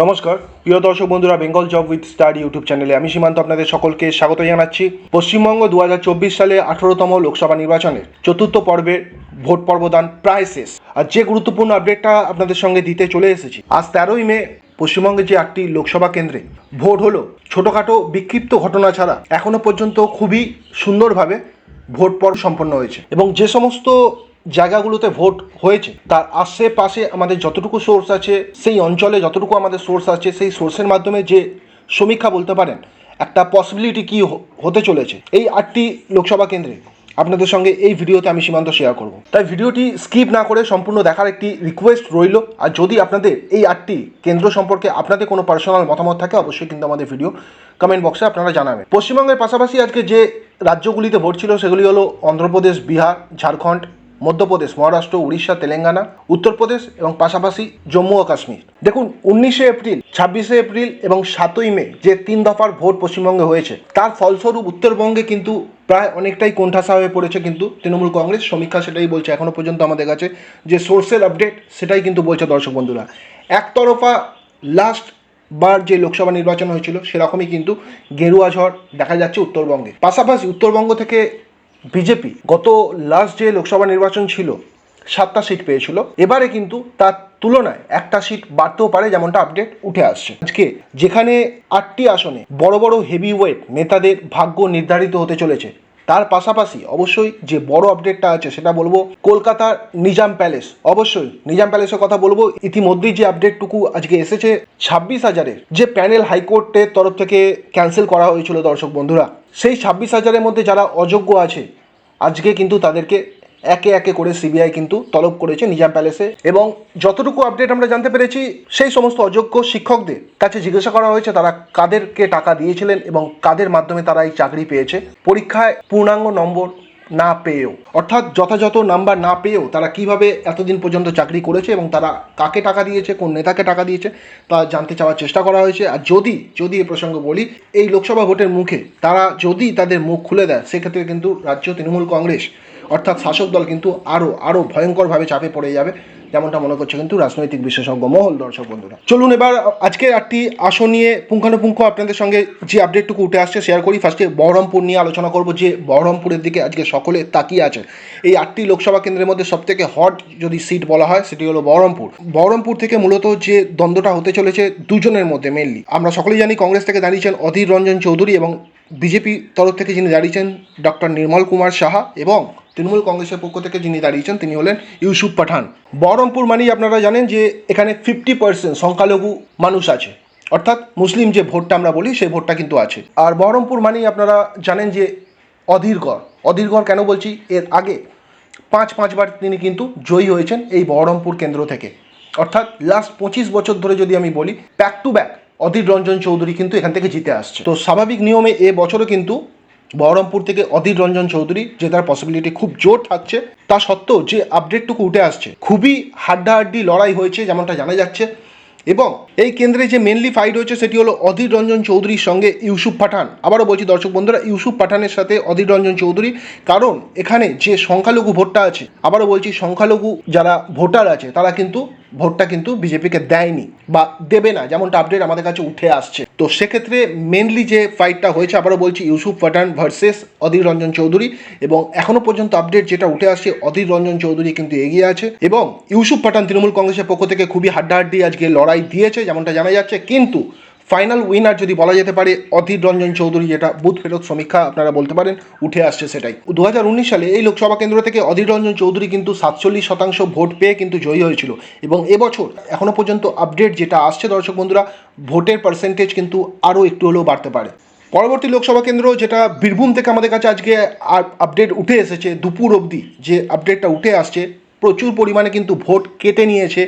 নমস্কার, প্রিয় দর্শক বন্ধুরা, Bengal job with star YouTube চ্যানেলে আমি সীমান্ত আপনাদের সকলকে স্বাগত জানাচ্ছি। পশ্চিমবঙ্গ দু হাজার চব্বিশ সালে আঠারোতম লোকসভা নির্বাচনের চতুর্থ পর্বের ভোট পর্বদান প্রায় শেষ। আর যে গুরুত্বপূর্ণ আপডেটটা আপনাদের সঙ্গে দিতে চলে এসেছি, আজ তেরোই মে, পশ্চিমবঙ্গের যে আটটি লোকসভা কেন্দ্রে ভোট হলো ছোটোখাটো বিক্ষিপ্ত ঘটনা ছাড়া এখনও পর্যন্ত খুবই সুন্দরভাবে ভোট পর্ব সম্পন্ন হয়েছে। এবং যে সমস্ত জায়গাগুলোতে ভোট হয়েছে, তার আশেপাশে আমাদের যতটুকু সোর্স আছে, সেই অঞ্চলে যতটুকু আমাদের সোর্স আছে, সেই সোর্সের মাধ্যমে যে সমীক্ষা বলতে পারেন, একটা পসিবিলিটি কি হতে চলেছে। এই আটটি লোকসভা কেন্দ্রে আপনাদের সঙ্গে এই ভিডিওতে আমি সীমান্ত শেয়ার করব। তাই ভিডিওটি স্কিপ না করে সম্পূর্ণ দেখার একটি রিকোয়েস্ট রইল, আর যদি আপনাদের এই আটটি কেন্দ্র সম্পর্কে আপনাদের কোনো পার্সোনাল মতামত থাকে, অবশ্যই কিন্তু আমাদের ভিডিও কমেন্ট বক্সে আপনারা জানাবেন। পশ্চিমবঙ্গের পাশাপাশি আজকে যে রাজ্যগুলিতে ভোট ছিল, সেগুলি হলো অন্ধ্রপ্রদেশ, বিহার, ঝাড়খণ্ড মধ্যপ্রদেশ, মহারাষ্ট্র, উড়িষ্যা, তেলেঙ্গানা, উত্তরপ্রদেশ এবং পাশাপাশি জম্মু ও কাশ্মীর। দেখুন, উনিশে এপ্রিল, ছাব্বিশে এপ্রিল এবং সাতই মে যে তিন দফার ভোট পশ্চিমবঙ্গে হয়েছে, তার ফলস্বরূপ উত্তরবঙ্গে কিন্তু প্রায় অনেকটাই কোণঠাসা হয়ে পড়েছে কিন্তু তৃণমূল কংগ্রেস, সমীক্ষা সেটাই বলছে এখনও পর্যন্ত আমাদের কাছে যে সোর্সের আপডেট সেটাই কিন্তু বলছে দর্শক বন্ধুরা। একতরফা লাস্ট বার যে লোকসভা নির্বাচন হয়েছিল, সেরকমই কিন্তু গেরুয়া ঝড় দেখা যাচ্ছে উত্তরবঙ্গে। পাশাপাশি উত্তরবঙ্গ থেকে বিজেপি গত লাস্ট যে লোকসভা নির্বাচন ছিল, সাতটা সিট পেয়েছিল। এবারে কিন্তু তার তুলনায় একটা সিট বাড়তেও পারে যেমনটা আপডেট উঠে আসছে। আজকে যেখানে আটটি আসনে বড় বড় হেভি ওয়েট নেতাদের ভাগ্য নির্ধারিত হতে চলেছে তার পাশাপাশি অবশ্যই যে বড় আপডেটটা আছে সেটা বলব, কলকাতার নিজাম প্যালেস অবশ্যই নিজাম প্যালেসের কথা বলব, ইতিমধ্যেই যে আপডেটটুকু আজকে এসেছে, ছাব্বিশ হাজারের যে প্যানেল হাইকোর্টের তরফ থেকে ক্যান্সেল করা হয়েছিল দর্শক বন্ধুরা। সেই ছাব্বিশ হাজারের মধ্যে যারা অযোগ্য আছে, আজকে কিন্তু তাদেরকে একে একে করে সিবিআই কিন্তু তলব করেছে নিজাম প্যালেসে এবং যতটুকু আপডেট আমরা জানতে পেরেছি, সেই সমস্ত অযোগ্য শিক্ষকদের কাছে জিজ্ঞাসা করা হয়েছে তারা কাদেরকে টাকা দিয়েছিলেন এবং কাদের মাধ্যমে তারা এই চাকরি পেয়েছে। পরীক্ষায় পূর্ণাঙ্গ নম্বর না পেয়েও, অর্থাৎ যথাযথ নাম্বার না পেয়েও তারা কীভাবে এতদিন পর্যন্ত চাকরি করেছে এবং তারা কাকে টাকা দিয়েছে, কোন নেতাকে টাকা দিয়েছে, তা জানতে চাওয়ার চেষ্টা করা হয়েছে। আর যদি যদি এ প্রসঙ্গ বলি, এই লোকসভা ভোটের মুখে তারা যদি তাদের মুখ খুলে দেয়, সেক্ষেত্রে কিন্তু রাজ্য তৃণমূল কংগ্রেস অর্থাৎ শাসক দল কিন্তু আরও আরও ভয়ঙ্করভাবে চাপে পড়ে যাবে, যেমনটা মনে করছে কিন্তু রাজনৈতিক বিশেষজ্ঞ মহল দর্শক বন্ধুরা। চলুন এবার আজকে একটি আসন নিয়ে পুঙ্খানুপুঙ্খ আপনাদের সঙ্গে যে আপডেটটুকু উঠে আসছে শেয়ার করি। ফার্স্টে বহরমপুর নিয়ে আলোচনা করব যে বহরমপুরের দিকে আজকে সকলে তাকিয়ে আছে। এই আটটি লোকসভা কেন্দ্রের মধ্যে সবথেকে হট যদি সিট বলা হয়, সেটি হলো বহরমপুর। বহরমপুর থেকে মূলত যে দ্বন্দ্বটা হতে চলেছে দুজনের মধ্যে মেনলি আমরা সকলেই জানি কংগ্রেস থেকে দাঁড়িয়েছেন অধীর রঞ্জন চৌধুরী এবং বিজেপি তরফ থেকে যিনি দাঁড়িয়েছেন ডক্টর নির্মল কুমার সাহা এবং তৃণমূল কংগ্রেসের পক্ষ থেকে যিনি দাঁড়িয়েছেন, তিনি হলেন ইউসুফ পাঠান। বহরমপুর মানেই আপনারা জানেন যে এখানে ফিফটি পার্সেন্ট সংখ্যালঘু মানুষ আছে। অর্থাৎ মুসলিম যে ভোটটা আমরা বলি, সেই ভোটটা কিন্তু আছে। আর বহরমপুর মানেই আপনারা জানেন যে অধীরগড়। অধীরগড় কেন বলছি? এর আগে পাঁচ, পাঁচবার তিনি কিন্তু জয়ী হয়েছেন এই বহরমপুর কেন্দ্র থেকে। অর্থাৎ লাস্ট পঁচিশ বছর ধরে যদি আমি বলি back to back Adhir Ranjan Chowdhury কিন্তু এখান থেকে জিতে আসছে। তো স্বাভাবিক নিয়মে এ বছরও কিন্তু বহরমপুর থেকে অধীর রঞ্জন চৌধুরী, যে তার পসিবিলিটি খুব জোর থাকছে, তা সত্ত্বেও যে আপডেটটুকু উঠে আসছে, খুবই হাড্ডাহাড্ডি লড়াই হয়েছে যেমনটা জানা যাচ্ছে। এবং এই কেন্দ্রে যে মেনলি ফাইট হয়েছে সেটি হলো অধীর রঞ্জন চৌধুরীর সঙ্গে ইউসুফ পাঠান। আবারও বলছি দর্শক বন্ধুরা, ইউসুফ পাঠানের সাথে অধীর রঞ্জন চৌধুরী, কারণ এখানে যে সংখ্যালঘু ভোটটা আছে, আবারও বলছি সংখ্যালঘু যারা ভোটার আছে, তারা কিন্তু ভোটটা কিন্তু বিজেপিকে দেয়নি বা দেবে না, যেমনটা আপডেট আমাদের কাছে উঠে আসছে। তো সেক্ষেত্রে মেনলি যে ফাইটটা হয়েছে, আবারও বলছি, ইউসুফ পাঠান ভার্সেস অধীর রঞ্জন চৌধুরী এবং এখনও পর্যন্ত আপডেট যেটা উঠে আসছে, অধীর রঞ্জন চৌধুরী কিন্তু এগিয়ে আছে এবং ইউসুফ পাঠান তৃণমূল কংগ্রেসের পক্ষ থেকে খুবই হাড্ডাহাড্ডি আজকে লড়াই দিয়েছে, যেমনটা জানা যাচ্ছে। কিন্তু ফাইনাল উইনার যদি বলা যেতে পারে, অধীর রঞ্জন চৌধুরী যেটা বুথ ফেরত সমীক্ষা আপনারা বলতে পারেন, উঠে আসছে সেটাই। দু হাজার উনিশ সালে এই লোকসভা কেন্দ্র থেকে অধীর রঞ্জন চৌধুরী কিন্তু সাতচল্লিশ শতাংশ ভোট পেয়ে কিন্তু জয়ী হয়েছিল। এবং এবছর এখনও পর্যন্ত আপডেট যেটা আসছে দর্শক বন্ধুরা, ভোটের পার্সেন্টেজ কিন্তু আরও একটু হলেও বাড়তে পারে। পরবর্তী লোকসভা কেন্দ্র যেটা বীরভূম থেকে আমাদের কাছে আজকে আপডেট উঠে এসেছে দুপুর অবধি যে আপডেটটা উঠে আসছে প্রচুর পরিমাণে কিন্তু ভোট কেটে নিয়েছে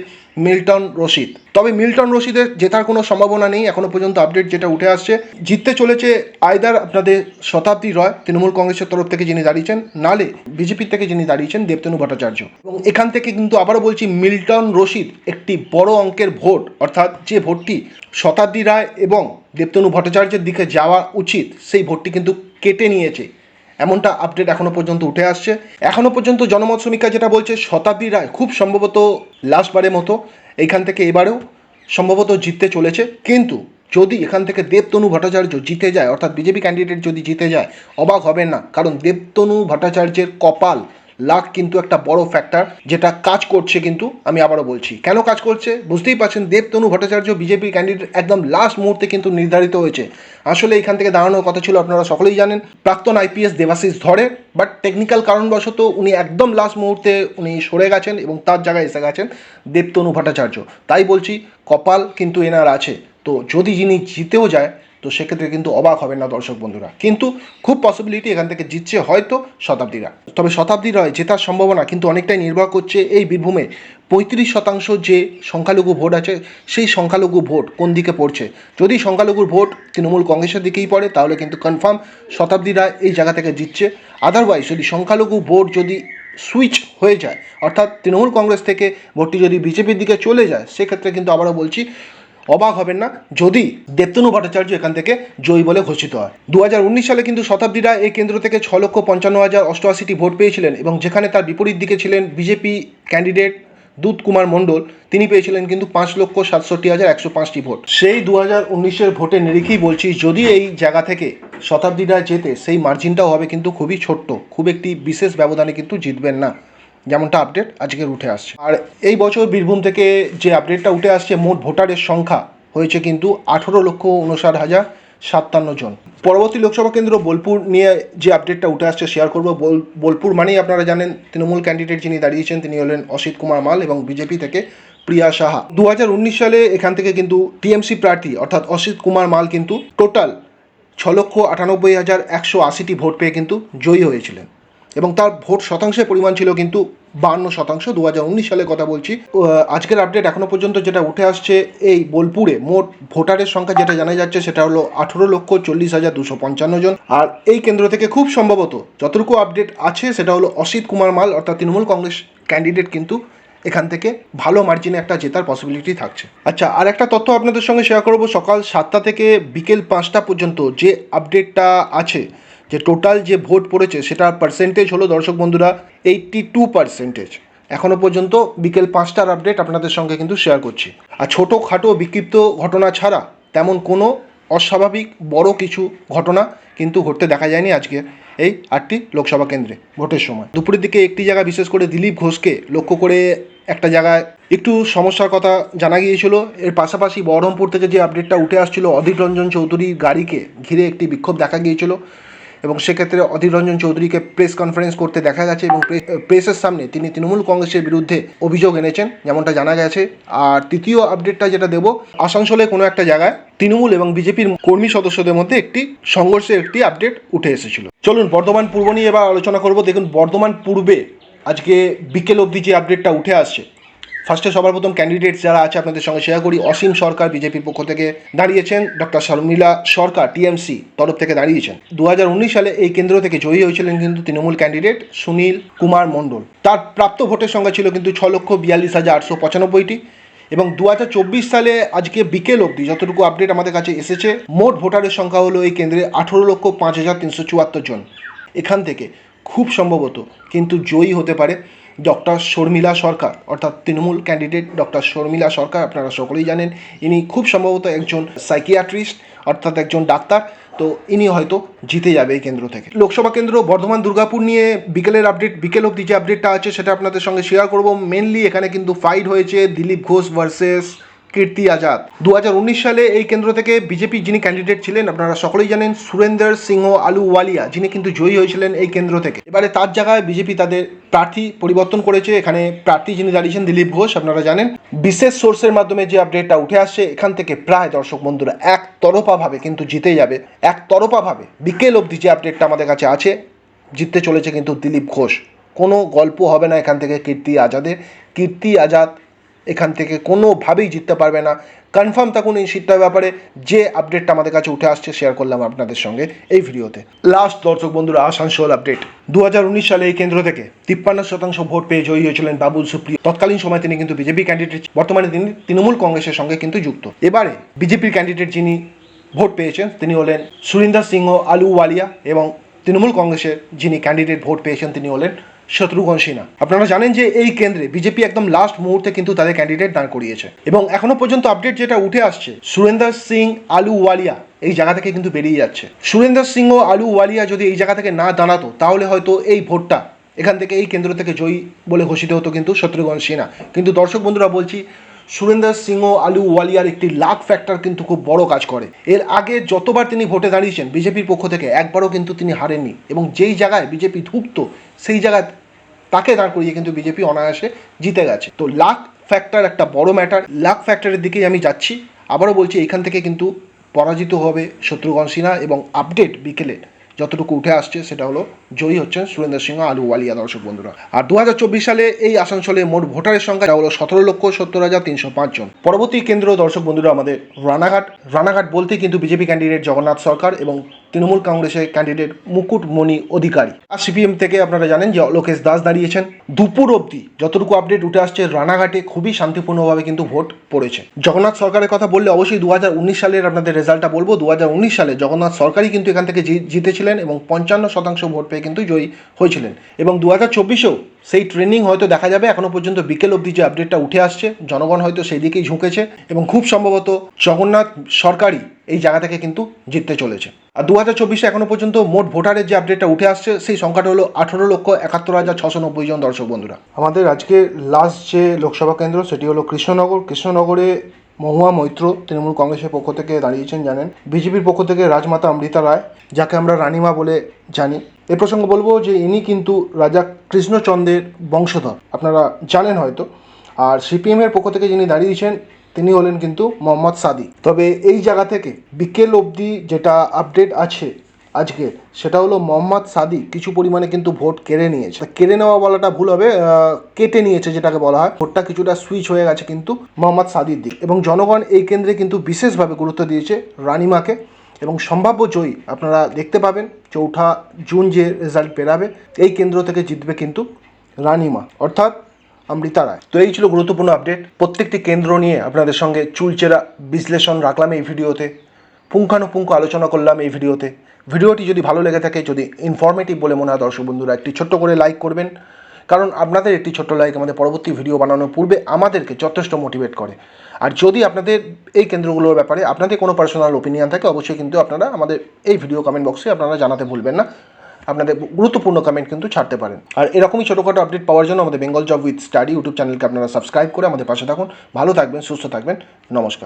মিল্টন রশিদ। তবে মিল্টন রশিদের জেতার কোনো সম্ভাবনা নেই এখনও পর্যন্ত আপডেট যেটা উঠে আসছে। জিততে চলেছে আয়দার আপনাদের শতাব্দী রয়, তৃণমূল কংগ্রেসের তরফ থেকে যিনি দাঁড়িয়েছেন, নালে বিজেপির থেকে যিনি দাঁড়িয়েছেন দেবতনু ভট্টাচার্য। এবং এখান থেকে কিন্তু আবারও বলছি, মিল্টন রশিদ একটি বড় অঙ্কের ভোট, অর্থাৎ যে ভোটটি শতাব্দী রায় এবং দেবতনু ভট্টাচার্যের দিকে যাওয়া উচিত, সেই ভোটটি কিন্তু কেটে নিয়েছে। এমনটা আপডেট এখনও পর্যন্ত উঠে আসছে। এখনও পর্যন্ত জনমত সমীক্ষা যেটা বলছে শতাব্দী রায় খুব সম্ভবত লাস্টবারের মতো। এইখান থেকে এবারেও সম্ভবত জিততে চলেছে। কিন্তু যদি এখান থেকে দেবতনু ভট্টাচার্য জিতে যায়, অর্থাৎ বিজেপি ক্যান্ডিডেট যদি জিতে যায়, অবাক হবেন না। কারণ দেবতনু ভট্টাচার্যের কপাল লাখ কিন্তু একটা বড় ফ্যাক্টর যেটা কাজ করছে কিন্তু, আমি আবারও বলছি। কেন কাজ করছে? বুঝতেই পারছেন দেবতনু ভট্টাচার্য বিজেপি ক্যান্ডিডেট একদম লাস্ট মুহূর্তে কিন্তু নির্ধারিত হয়েছে। আসলে এখান থেকে দাঁড়ানোর কথা ছিল, আপনারা সকলেই জানেন, প্রাক্তন আইপিএস দেবাশিস ধরে বাট টেকনিক্যাল কারণবশত উনি একদম লাস্ট মুহূর্তে উনি সরে গেছেন এবং তার জায়গায় এসে গেছেন দেবতনু ভট্টাচার্য। তাই বলছি, কপাল কিন্তু এনার আছে। তো যদি যিনি জিতেও যায় তো সেক্ষেত্রে কিন্তু অবাক হবেন না দর্শক বন্ধুরা। কিন্তু খুব পসিবিলিটি এখান থেকে জিতছে হয়তো শতাব্দীরা। তবে শতাব্দীর জেতার সম্ভাবনা কিন্তু অনেকটাই নির্ভর করছে এই বীরভূমে। পঁয়ত্রিশ শতাংশ যে সংখ্যালঘু ভোট আছে, সেই সংখ্যালঘু ভোট কোন দিকে পড়ছে? যদি সংখ্যালঘুর ভোট তৃণমূল কংগ্রেসের দিকেই পড়ে, তাহলে কিন্তু কনফার্ম শতাব্দীরা এই জায়গা থেকে জিতছে। আদারওয়াইজ যদি সংখ্যালঘু ভোট যদি সুইচ হয়ে যায়, অর্থাৎ তৃণমূল কংগ্রেস থেকে ভোটটি যদি বিজেপির দিকে চলে যায়, সেক্ষেত্রে কিন্তু আবারও বলছি অবাক হবেন না যদি দেবতনু ভট্টাচার্য এখান থেকে জয়ী বলে ঘোষিত হয়। দু হাজার উনিশ সালে কিন্তু শতাব্দীরা এই কেন্দ্র থেকে ছ লক্ষ পঞ্চান্ন হাজার অষ্টআশিটি ভোট পেয়েছিলেন এবং যেখানে তার বিপরীত দিকে ছিলেন বিজেপি ক্যান্ডিডেট দুধ কুমার মণ্ডল। তিনি পেয়েছিলেন কিন্তু পাঁচ লক্ষ সাতষট্টি হাজার একশো পাঁচটি ভোট। সেই দু হাজার উনিশের ভোটের নিরিখেই বলছি, যদি এই জায়গা থেকে শতাব্দীরা জেতে, সেই মার্জিনটাও হবে কিন্তু খুবই ছোট্ট। খুব একটি বিশেষ ব্যবধানে কিন্তু জিতবেন না। যেমনটা আপডেট আজকের উঠে আসছে। আর এই বছর বীরভূম থেকে যে আপডেটটা উঠে আসছে, মোট ভোটারের সংখ্যা হয়েছে কিন্তু আঠেরো লক্ষ উনষাট হাজার সাতান্ন জন। পরবর্তী লোকসভা কেন্দ্র বোলপুর নিয়ে যে আপডেটটা উঠে আসছে শেয়ার করব। বোল, বোলপুর মানেই আপনারা জানেন, তৃণমূল ক্যান্ডিডেট যিনি দাঁড়িয়েছেন, তিনি হলেন অসিত কুমার মাল এবং বিজেপি থেকে প্রিয়া সাহা। দু হাজার উনিশ সালে এখান থেকে কিন্তু টিএমসি প্রার্থী অর্থাৎ অসিত কুমার মাল কিন্তু টোটাল ছ লক্ষ আটানব্বই হাজার একশো আশিটি ভোট পেয়ে কিন্তু জয়ী হয়েছিলেন। এবং তার ভোট শতাংশের পরিমাণ ছিল কিন্তু বান্ন শতাংশ দু সালের কথা বলছি। আজকের আপডেট এখনও পর্যন্ত যেটা উঠে আসছে এই বোলপুরে মোট ভোটারের সংখ্যা যেটা জানা যাচ্ছে সেটা হলো আঠেরো লক্ষ চল্লিশ হাজার দুশো পঞ্চান্ন জন। আর এই কেন্দ্র থেকে খুব সম্ভবত যতটুকু আপডেট আছে সেটা হলো অসিত কুমার মাল অর্থাৎ তৃণমূল কংগ্রেস ক্যান্ডিডেট কিন্তু এখান থেকে ভালো মার্জিনে একটা জেতার পসিবিলিটি থাকছে। আচ্ছা আর একটা তথ্য আপনাদের সঙ্গে শেয়ার করব। সকাল সাতটা থেকে বিকেল পাঁচটা পর্যন্ত যে আপডেটটা আছে যে টোটাল যে ভোট পড়েছে, সেটার পার্সেন্টেজ হলো দর্শক বন্ধুরা এইট্টি টু পার্সেন্টেজ এখনও পর্যন্ত বিকেল পাঁচটার আপডেট আপনাদের সঙ্গে কিন্তু শেয়ার করছি। আর ছোটো খাটো বিক্ষিপ্ত ঘটনা ছাড়া তেমন কোনো অস্বাভাবিক বড় কিছু ঘটনা কিন্তু ঘটতে দেখা যায়নি আজকে এই আটটি লোকসভা কেন্দ্রে ভোটের সময়। দুপুরের দিকে একটি জায়গা বিশেষ করে দিলীপ ঘোষকে লক্ষ্য করে একটা জায়গায় একটু সমস্যার কথা জানা গিয়েছিল। এর পাশাপাশি বহরমপুর থেকে যে আপডেটটা উঠে আসছিল, অধীর রঞ্জন চৌধুরীর গাড়িকে ঘিরে একটি বিক্ষোভ দেখা গিয়েছিল। এবং সেক্ষেত্রে অধীর রঞ্জন চৌধুরীকে প্রেস কনফারেন্স করতে দেখা গেছে এবং প্রে- প্রেসের সামনে তিনি তৃণমূল কংগ্রেসের বিরুদ্ধে অভিযোগ এনেছেন, যেমনটা জানা গেছে। আর তৃতীয় আপডেটটা যেটা দেব, আসানসোলে কোনো একটা জায়গায় তৃণমূল এবং বিজেপির কর্মী সদস্যদের মধ্যে একটি সংঘর্ষের একটি আপডেট উঠে এসেছিল। চলুন, বর্ধমান পূর্ব নিয়ে এবার আলোচনা করব। দেখুন, বর্ধমান পূর্বে আজকে বিকেল অবধি যে আপডেটটা উঠে আসছে ফার্স্টে সবার প্রথম ক্যান্ডিডেট যারা আছে আপনাদের সঙ্গে শেয়ার করি, অসীম সরকার বিজেপির পক্ষ থেকে দাঁড়িয়েছেন ডক্টর শর্মিলা সরকার টিএমসি তরফ থেকে দাঁড়িয়েছেন। দু হাজার উনিশ সালে এই কেন্দ্র থেকে জয়ী হয়েছিলেন কিন্তু তৃণমূল ক্যান্ডিডেট সুনীল কুমার মণ্ডল। তার প্রাপ্ত ভোটের সংখ্যা ছিল কিন্তু ছ লক্ষ বিয়াল্লিশ হাজার আটশো পঁচানব্বইটি এবং দু হাজার চব্বিশ সালে আজকে বিকেল অবধি যতটুকু আপডেট আমাদের কাছে এসেছে, মোট ভোটারের সংখ্যা হলো এই কেন্দ্রে আঠেরো লক্ষ পাঁচ হাজার তিনশো চুয়াত্তর জন। এখান থেকে খুব সম্ভবত কিন্তু জয়ী হতে পারে। ডক্টর শর্মিলা সরকার, অর্থাৎ তৃণমূল ক্যান্ডিডেট ডক্টর শর্মিলা সরকার, আপনারা সকলেই জানেন, ইনি খুব সম্ভবত একজন সাইকিয়াট্রিস্ট অর্থাৎ একজন ডাক্তার, তো ইনি হয়তো জিতে যাবে এই কেন্দ্র থেকে। লোকসভা কেন্দ্র, বর্ধমান, দুর্গাপুর নিয়ে বিকেলের আপডেট বিকেল অব্দি যে আপডেটটা আছে, সেটা আপনাদের সঙ্গে শেয়ার করব। মেনলি এখানে কিন্তু ফাইট হয়েছে, দিলীপ ঘোষ ভার্সেস কীর্তি আজাদ। দু হাজার উনিশ সালে এই কেন্দ্র থেকে বিজেপি যিনি ক্যান্ডিডেট ছিলেন, আপনারা সকলেই জানেন সুরেন্দর সিংহ আলুওয়ালিয়া, যিনি কিন্তু জয়ী হয়েছিলেন এই কেন্দ্র থেকে। এবারে তার জায়গায় বিজেপি তাদের প্রার্থী পরিবর্তন করেছে। এখানে প্রার্থী যিনি দাঁড়িয়েছেন দিলীপ ঘোষ, আপনারা জানেন। বিশেষ সোর্সের মাধ্যমে যে আপডেটটা উঠে আসছে, এখান থেকে প্রায় দর্শক বন্ধুরা এক তরফাভাবে কিন্তু জিতে যাবে। এক তরফাভাবে বিকেল অবধি যে আপডেটটা আমাদের কাছে আছে, জিততে চলেছে কিন্তু দিলীপ ঘোষ। কোনো গল্প হবে না এখান থেকে কীর্তি আজাদের। কীর্তি আজাদ এখান থেকে কোনোভাবেই জিততে পারবে না। কনফার্ম থাকুন এই সিটটার ব্যাপারে। যে আপডেটটা আমাদের কাছে উঠে আসছে শেয়ার করলাম আপনাদের সঙ্গে এই ভিডিওতে। লাস্ট দর্শক বন্ধুরা, আসানসোল আপডেট দু হাজার উনিশ সালে এই কেন্দ্র থেকে তিপ্পান্ন শতাংশ ভোট পেয়ে জয়ী হয়েছিলেন বাবুল সুপ্রিয়। তৎকালীন সময় তিনি কিন্তু বিজেপি ক্যান্ডিডেট বর্তমানে তিনি তৃণমূল কংগ্রেসের সঙ্গে কিন্তু যুক্ত। এবারে বিজেপির ক্যান্ডিডেট যিনি ভোট পেয়েছেন, তিনি হলেন সুরিন্দর সিংহ আলুওয়ালিয়া এবং তৃণমূল কংগ্রেসের যিনি ক্যান্ডিডেট ভোট পেয়েছেন, তিনি হলেন শত্রুঘ্ন সিনহা আপনারা জানেন যে এই কেন্দ্রে বিজেপি একদম লাস্ট মুহূর্তে কিন্তু তাদের ক্যান্ডিডেট দাঁড় করিয়েছে। এবং এখনও পর্যন্ত আপডেট যেটা উঠে আসছে, সুরেন্দ্র সিং আলু ওয়ালিয়া এই জায়গা থেকে কিন্তু বেরিয়ে যাচ্ছে। সুরেন্দর সিং ও আলু ওয়ালিয়া যদি এই জায়গা থেকে না দাঁড়াতো, তাহলে হয়তো এই ভোটটা এখান থেকে এই কেন্দ্র থেকে জয়ী বলে ঘোষিত হতো কিন্তু শত্রুঘ্ন সিনহা কিন্তু দর্শক বন্ধুরা, বলছি সুরেন্দ্র সিংহ, আলু ওয়ালিয়ার একটি লাখ ফ্যাক্টর কিন্তু খুব বড় কাজ করে। এর আগে যতবার তিনি ভোটে দাঁড়িয়েছেন, বিজেপির পক্ষ থেকে একবারও কিন্তু তিনি হারেননি। এবং যেই জায়গায় বিজেপি ধুঁকতো, সেই জায়গায় তাকে দাঁড় করিয়ে কিন্তু বিজেপি অনায়াসে জিতে গেছে। তো লাখ ফ্যাক্টর একটা বড় ম্যাটার লাখ ফ্যাক্টরের দিকেই আমি যাচ্ছি। আবারও বলছি, এখান থেকে কিন্তু পরাজিত হবে শত্রুঘ্ন সিনহা এবং আপডেট বিকেলে যতটুকু উঠে আসছে সেটা হলো জয়ী হচ্ছেন সুরেন্দ্র সিংহ আলুওয়ালিয়া দর্শক বন্ধুরা। আর দু হাজার চব্বিশ সালে এই আসানসোলে মোট ভোটারের সংখ্যা যা হলো সতেরো লক্ষ সত্তর হাজার তিনশো পাঁচ জন। পরবর্তী কেন্দ্র দর্শক বন্ধুরা, আমাদের রানাঘাট রানাঘাট বলতে কিন্তু বিজেপি ক্যান্ডিডেট জগন্নাথ সরকার এবং তৃণমূল কংগ্রেসের ক্যান্ডিডেট মুকুটমণি অধিকারী। আর সিপিএম থেকে আপনারা জানেন যে লোকেশ দাস দাঁড়িয়েছেন। দুপুর অবধি যতটুকু আপডেট উঠে আসছে, রানাঘাটে খুবই শান্তিপূর্ণভাবে কিন্তু ভোট পড়েছে। জগন্নাথ সরকারের কথা বললে অবশ্যই দু হাজার উনিশ সালের আপনাদের রেজাল্টটা বলব। দু হাজার উনিশ সালে জগন্নাথ সরকারই কিন্তু এখান থেকে জিতেছিলেন এবং পঞ্চান্ন শতাংশ ভোট পেয়ে কিন্তু জয়ী হয়েছিলেন। এবং দু হাজার চব্বিশেও সেই ট্রেনিং হয়তো দেখা যাবে। এখনও পর্যন্ত বিকেল অবধি যে আপডেটটা উঠে আসছে, জনগণ হয়তো সেই দিকেই ঝুঁকেছে এবং খুব সম্ভবত জগন্নাথ সরকারই এই জায়গা থেকে কিন্তু জিততে চলেছে। আর দু হাজার চব্বিশে এখনও পর্যন্ত মোট ভোটারের যে আপডেটটা উঠে আসছে, সেই সংখ্যাটা হলো আঠেরো লক্ষ একাত্তর হাজার ছশো নব্বই জন দর্শক বন্ধুরা। আমাদের আজকে লাস্ট যে লোকসভা কেন্দ্র, সেটি হলো কৃষ্ণনগর। কৃষ্ণনগরে মহুয়া মৈত্র তৃণমূল কংগ্রেসের পক্ষ থেকে দাঁড়িয়েছেন, জানেন। বিজেপির পক্ষ থেকে রাজমাতা অমৃতা রায়, যাকে আমরা রানীমা বলে জানি। এ প্রসঙ্গে বলব যে ইনি কিন্তু রাজা কৃষ্ণচন্দ্রের বংশধর। আপনারা জানেন হয়তো। আর সিপিএমের পক্ষ থেকে যিনি দাঁড়িয়েছেন, তিনি হলেন কিন্তু মোহাম্মদ সাদি। তবে এই জায়গা থেকে বিকেল অবধি যেটা আপডেট আছে আজকে। সেটা হলো মোহাম্মদ সাদি কিছু পরিমাণে কিন্তু ভোট কেড়ে নিয়েছে। কেড়ে নেওয়া বলাটা ভুল হবে কেটে নিয়েছে যেটাকে বলা হয়। ভোটটা কিছুটা সুইচ হয়ে গেছে কিন্তু মোহাম্মদ সাদির দিক। এবং জনগণ এই কেন্দ্রে কিন্তু বিশেষভাবে গুরুত্ব দিয়েছে রানিমাকে। এবং সম্ভাব্য জয়ী আপনারা দেখতে পাবেন, চৌঠা জুন যে রেজাল্ট বেরাবে এই কেন্দ্র থেকে জিতবে কিন্তু রানিমা, অর্থাৎ অমৃতা রায় তো এই ছিল গুরুত্বপূর্ণ আপডেট প্রত্যেকটি কেন্দ্র নিয়ে আপনাদের সঙ্গে চুলচেরা বিশ্লেষণ রাখলাম এই ভিডিওতে। পুঙ্খানুপুঙ্খ আলোচনা করলাম এই ভিডিওতে। ভিডিওটি যদি ভালো লেগে থাকে, যদি ইনফরমেটিভ বলে মনে হয়, দর্শক বন্ধুরা, একটি ছোট্ট করে লাইক করবেন। কারণ আপনাদের একটি ছোট্ট লাইক আমাদের পরবর্তী ভিডিও বানানোর পূর্বে আমাদেরকে যথেষ্ট মোটিভেট করে। আর যদি আপনাদের এই কেন্দ্রগুলোর ব্যাপারে আপনাদের কোনো পার্সোনাল ওপিনিয়ন থাকে, অবশ্যই কিন্তু আপনারা আমাদের এই ভিডিও কমেন্ট বক্সে আপনারা জানাতে ভুলবেন না। আপনাদের গুরুত্বপূর্ণ কমেন্ট কিন্তু ছাড়তে পারেন। আর এরকমই ছোটোখাটো আপডেট পাওয়ার জন্য আমাদের Bengal job with study YouTube চ্যানেলকে আপনারা সাবস্ক্রাইব করে আমাদের পাশে থাকুন। ভালো থাকবেন, সুস্থ থাকবেন। নমস্কার।